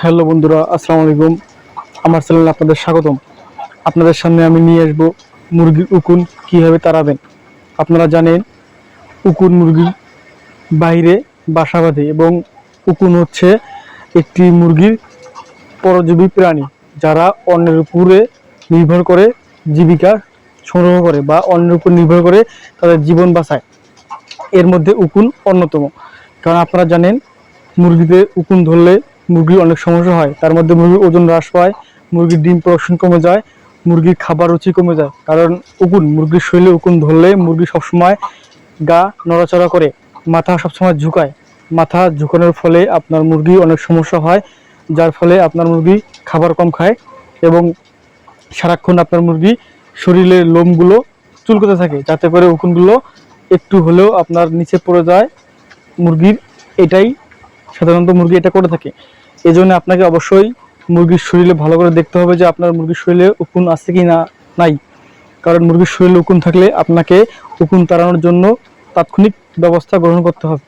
Hello বন্ধুরা, আসসালামু আলাইকুম। আমার চ্যানেলে আপনাদের স্বাগতম। আপনাদের সামনে আমি নিয়ে আসব মুরগির উকুন কীভাবে তাড়াবেন। আপনারা জানেন, উকুন মুরগি বাইরে বাসা বাঁধে এবং উকুন হচ্ছে একটি মুরগির পরজীবী প্রাণী যারা অন্যের উপরে নির্ভর করে জীবিকা সংগ্রহ করে বা অন্যের উপর নির্ভর করে তাদের জীবন বাঁচায়। এর মধ্যে উকুন অন্যতম। কারণ আপনারা জানেন, মুরগিতে উকুন ধরলে মুরগির অনেক সমস্যা হয়। তার মধ্যে মুরগির ওজন হ্রাস পায়, মুরগির ডিম প্রোডাকশন কমে যায়, মুরগির খাবার রুচি কমে যায়। কারণ উকুন, মুরগির শরীরে উকুন ধরলে মুরগি সবসময় গা নড়াচড়া করে, মাথা সবসময় ঝুঁকায়। মাথা ঝুঁকানোর ফলে আপনার মুরগি অনেক সমস্যা হয়, যার ফলে আপনার মুরগি খাবার কম খায় এবং সারাক্ষণ আপনার মুরগি শরীরের লোমগুলো চুলকোতে থাকে, যাতে করে উকুনগুলো একটু হলেও আপনার নিচে পড়ে যায়। মুরগির এটাই সাধারণত মুরগি এটা করে থাকে। এই জন্য আপনাকে অবশ্যই মুরগির শরীরে ভালো করে দেখতে হবে যে আপনার মুরগির শরীরে উকুন আছে কি না নাই। কারণ মুরগির শরীরে উকুন থাকলে আপনাকে উকুন তাড়ানোর জন্য তাৎক্ষণিক ব্যবস্থা গ্রহণ করতে হবে।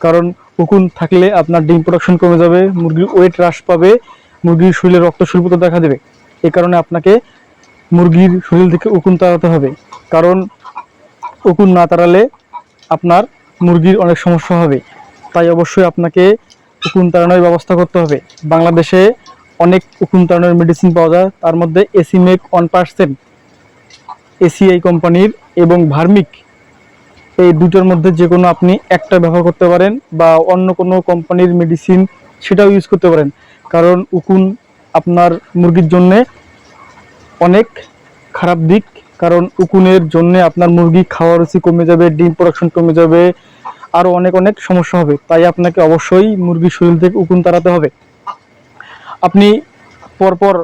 কারণ উকুন থাকলে আপনার ডিম প্রোডাকশন কমে যাবে, মুরগির ওয়েট হ্রাস পাবে, মুরগির শরীরে রক্ত স্বল্পতা দেখা দেবে। এই কারণে আপনাকে মুরগির শরীর থেকে উকুন তাড়াতে হবে। কারণ উকুন না তাড়ালে আপনার মুরগির অনেক সমস্যা হবে। তাই অবশ্যই আপনাকে উকুন তাড়ানোর ব্যবস্থা করতে হবে। বাংলাদেশে অনেক উকুন তাড়ানোর মেডিসিন পাওয়া যায়। তার মধ্যে এসিমেক ওয়ান পার্সেন্ট এসিআই কোম্পানির এবং ভার্মিক এই দুটোর মধ্যে যে কোনো আপনি একটা ব্যবহার করতে পারেন বা অন্য কোনো কোম্পানির মেডিসিন সেটাও ইউজ করতে পারেন। কারণ উকুন আপনার মুরগির জন্যে অনেক খারাপ দিক। কারণ উকুনের জন্য আপনার মুরগি খাওয়ার রুচি কমে যাবে, ডিম প্রোডাকশন কমে যাবে আরও অনেক অনেক সমস্যা হবে। তাই আপনাকে অবশ্যই মুরগির শরীর থেকে উকুন তাড়াতে হবে। আপনি পরপর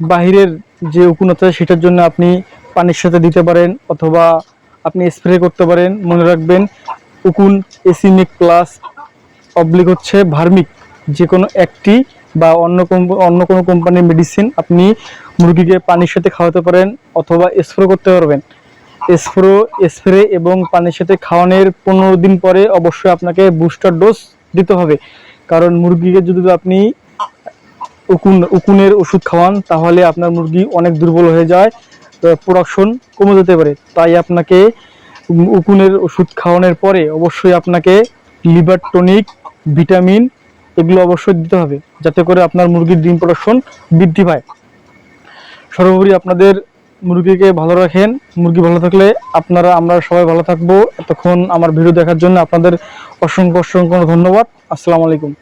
বাহিরের যে উকুন আছে সেটার জন্য আপনি পানির সাথে দিতে পারেন অথবা আপনি স্প্রে করতে পারেন। মনে রাখবেন, উকুন এসিমিক প্লাস অবলিক হচ্ছে ভার্মিক। যে কোনো একটি বা অন্য অন্য কোনো কোম্পানির মেডিসিন আপনি মুরগিকে পানির সাথে খাওয়াতে পারেন অথবা স্প্রে করতে পারবেন। স্প্রো, স্প্রে এবং পানির সাথে খাওয়ানোর পনেরো দিন পরে অবশ্যই আপনাকে বুস্টার ডোজ দিতে হবে। কারণ মুরগিকে যদি আপনি উকুন, উকুনের ওষুধ খাওয়ান, তাহলে আপনার মুরগি অনেক দুর্বল হয়ে যায় প্রোডাকশন কমে যেতে পারে। তাই আপনাকে উকুনের ওষুধ খাওয়ানোর পরে অবশ্যই আপনাকে লিভার টনিক ভিটামিন এগুলো অবশ্যই দিতে হবে, যাতে করে আপনার মুরগির ডিম প্রোডাকশন বৃদ্ধি পায়। সর্বোপরি আপনাদের মুরগিকে ভালো রাখেন, মুরগি ভালো থাকলে আপনারা, আমরা সবাই ভালো থাকব। এতক্ষণ আমার ভিডিও দেখার জন্য আপনাদের অসংখ্য অসংখ্য ধন্যবাদ। আসসালামু আলাইকুম।